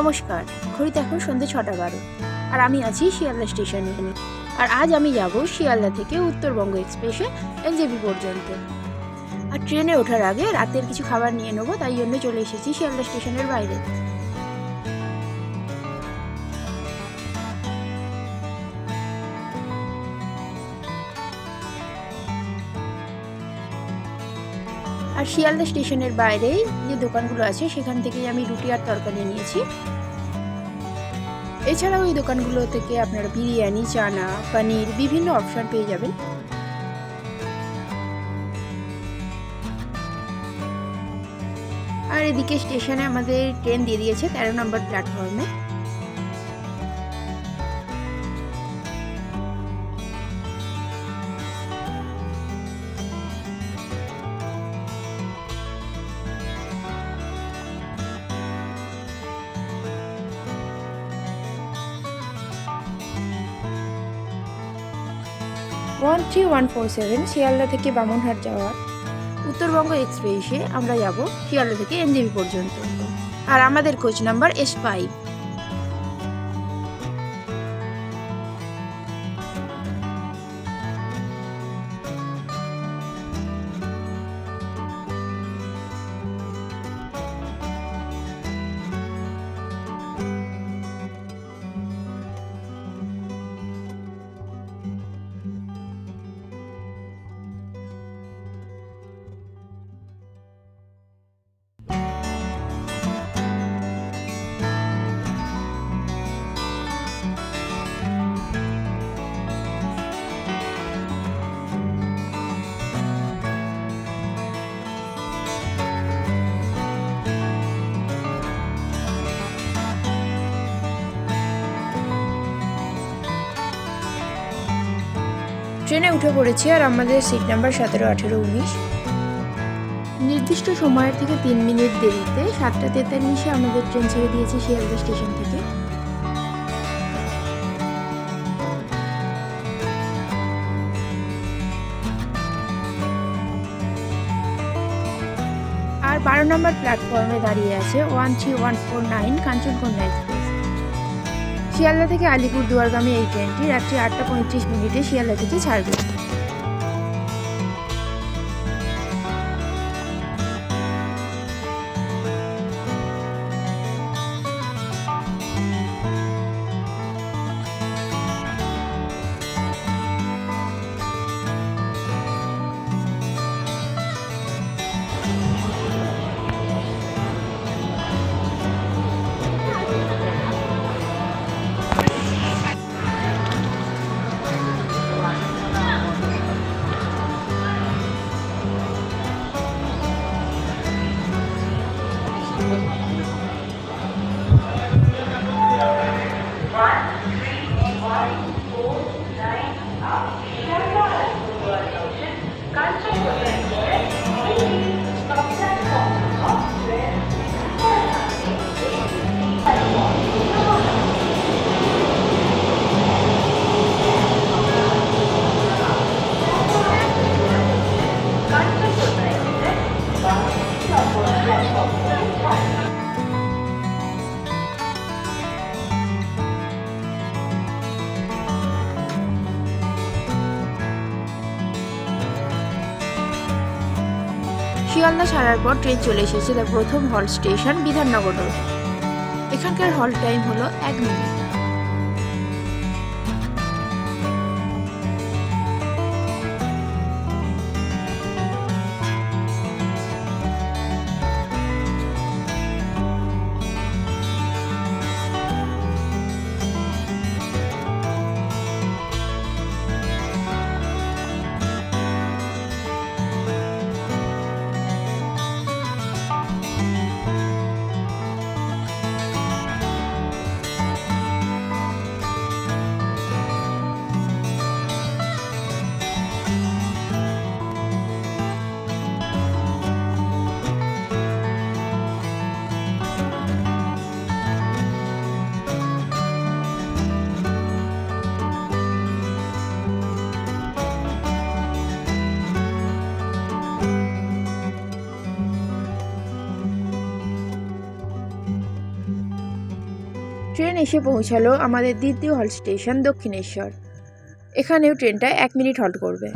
নমস্কার, ঘড়িতে এখন সন্ধ্যে ছটা বারো। আর আমি আছি শিয়ালদা স্টেশনে। আর আজ আমি যাব শিয়ালদা থেকে উত্তরবঙ্গ এক্সপ্রেসে এনজেপি পর্যন্ত। আর ট্রেনে ওঠার আগে রাতের কিছু খাবার নিয়ে নেব, তাই জন্য চলে এসেছি শিয়ালদা স্টেশনের বাইরে। আর শিয়ালদা স্টেশনের বাইরেই যে দোকানগুলো আছে, সেখান থেকেই আমি রুটি আর তরকারি নিয়েছি। এছাড়াও এই দোকানগুলো থেকে আপনারা বিরিয়ানি, চানা, পনির বিভিন্ন অপশন পেয়ে যাবেন। আর এদিকে স্টেশনে আমাদের ট্রেন দিয়ে দিয়েছে তেরো নম্বর প্ল্যাটফর্মে। One three one four seven Sealdah থেকে বামনহাট যাওয়ার উত্তরবঙ্গ এক্সপ্রেসে আমরা যাব শিয়ালদা থেকে এনজিবি পর্যন্ত। আর আমাদের কোচ নাম্বার এস ফাইভ ট্রেনে উঠে পড়েছি আর আমাদের সিট নাম্বার সতেরো, আঠেরো, উনিশ। নির্দিষ্ট সময়ের থেকে তিন মিনিট দেরিতে সাতটা তেতাল্লিশে আমাদের ট্রেন ছেড়ে দিয়েছে শিয়ালদা স্টেশন থেকে। আর বারো নম্বর প্ল্যাটফর্মে দাঁড়িয়ে আছে one three one four nine Kanchankanya Sealdah থেকে আলিপুর দুয়ারগামী এই ট্রেনটি রাত্রি আটটা পঁয়ত্রিশ মিনিটে শিয়ালদা থেকে ছাড়বে। শিয়ালদা ছাড়ার পর ট্রেন চলে এসেছে প্রথম হল স্টেশন বিধাননগর রোড। এখানকার হল টাইম হলো এক মিনিট। ট্রেন এসে পৌঁছালো আমাদের দ্বিতীয় হল স্টেশন দক্ষিণেশ্বর। এখানেও ট্রেনটা এক মিনিট হল্ট করবে।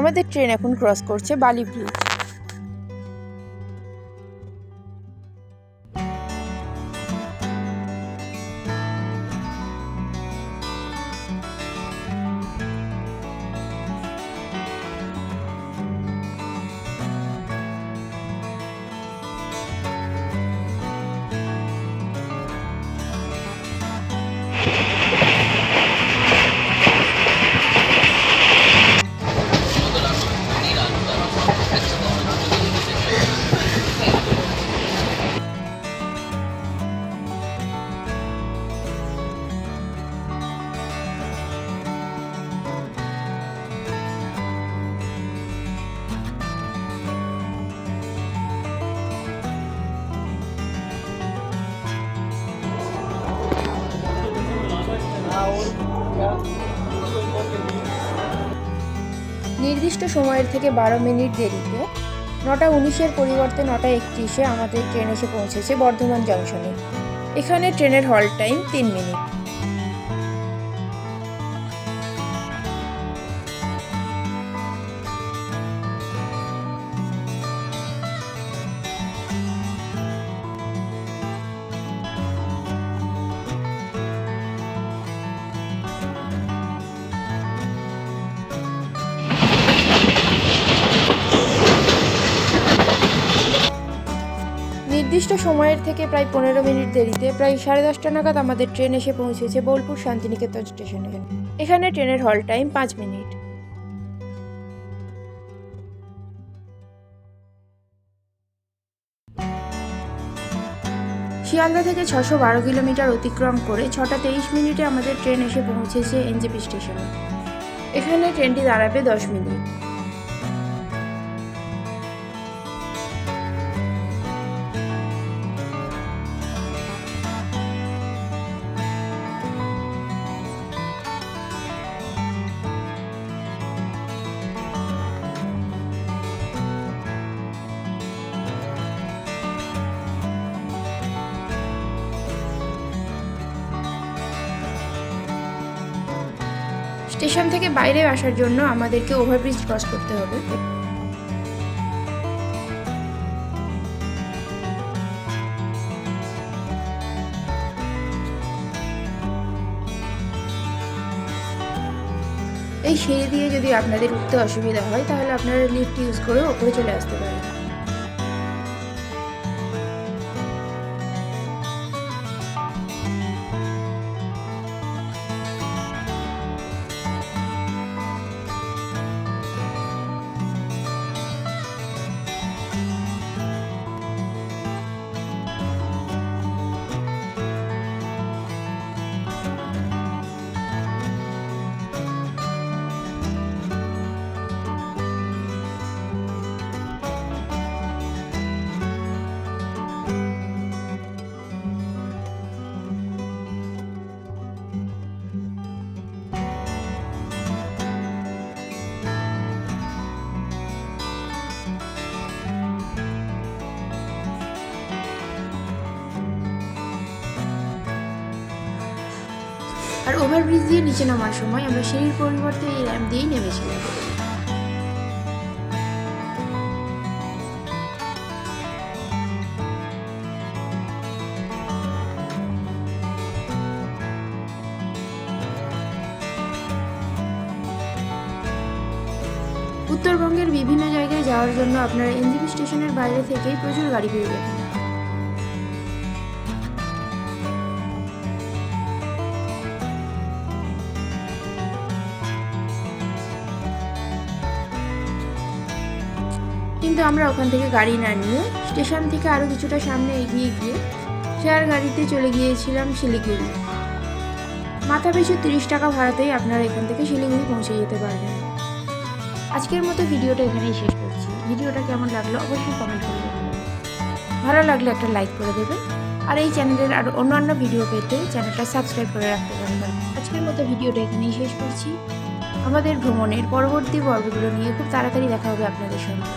আমাদের ট্রেন এখন ক্রস করছে বালি ব্রিজ নির্দিষ্ট সময়ের থেকে বারো মিনিট দেরিতে, নটা উনিশের পরিবর্তে নটা একত্রিশে আমাদের ট্রেন এসে পৌঁছেছে বর্ধমান জংশনে। এখানে ট্রেনের হল টাইম তিন মিনিট। নির্দিষ্ট সময়ের থেকে প্রায় পনেরো মিনিট দেরিতে, প্রায় সাড়ে দশটা নাগাদ আমাদের ট্রেন এসে পৌঁছেছে বোলপুর শান্তিনিকেতন স্টেশনে। এখানে ট্রেনের হল টাইম পাঁচ মিনিট। শিয়ালদা থেকে ছশো বারো কিলোমিটার অতিক্রম করে ছটা তেইশ মিনিটে আমাদের ট্রেন এসে পৌঁছেছে এনজেপি স্টেশনে। এখানে ট্রেনটি দাঁড়াবে দশ মিনিট। স্টেশন থেকে বাইরে আসার জন্য আমাদেরকে ওভারব্রিজ ক্রস করতে হবে। এই সিঁড়ি দিয়ে যদি আপনাদের উঠতে অসুবিধা হয়, তাহলে আপনারা লিফট ইউজ করে ওপরে চলে আসতে পারেন। আর ওভারব্রিজ দিয়ে নিচে নামার সময় আমরা সিঁড়ির পরিবর্তে এই র্যাম্প দিয়েই নেমেছিলাম। উত্তরবঙ্গের বিভিন্ন জায়গায় যাওয়ার জন্য আপনারা এনজিপি স্টেশনের বাইরে থেকেই প্রচুর গাড়ি পেয়ে যাবেন। কিন্তু আমরা ওখান থেকে গাড়ি না নিয়ে স্টেশন থেকে আরও কিছুটা সামনে এগিয়ে গিয়ে শেয়ার গাড়িতে চলে গিয়েছিলাম শিলিগুড়ি। মাথা পিছু তিরিশ টাকা ভাড়াতেই আপনারা এখান থেকে শিলিগুড়ি পৌঁছে যেতে পারবেন। আজকের মতো ভিডিওটা এখানেই শেষ করছি। ভিডিওটা কেমন লাগল অবশ্যই কমেন্ট করে ভালো লাগলে একটা লাইক করে দেবেন। আর এই চ্যানেলের আর অন্যান্য ভিডিও পেতে চ্যানেলটা সাবস্ক্রাইব করে রাখতে পারবেন আজকের মতো ভিডিওটা এখানেই শেষ করছি। আমাদের ভ্রমণের পরবর্তী পর্বগুলো নিয়ে খুব তাড়াতাড়ি দেখা হবে আপনাদের সঙ্গে।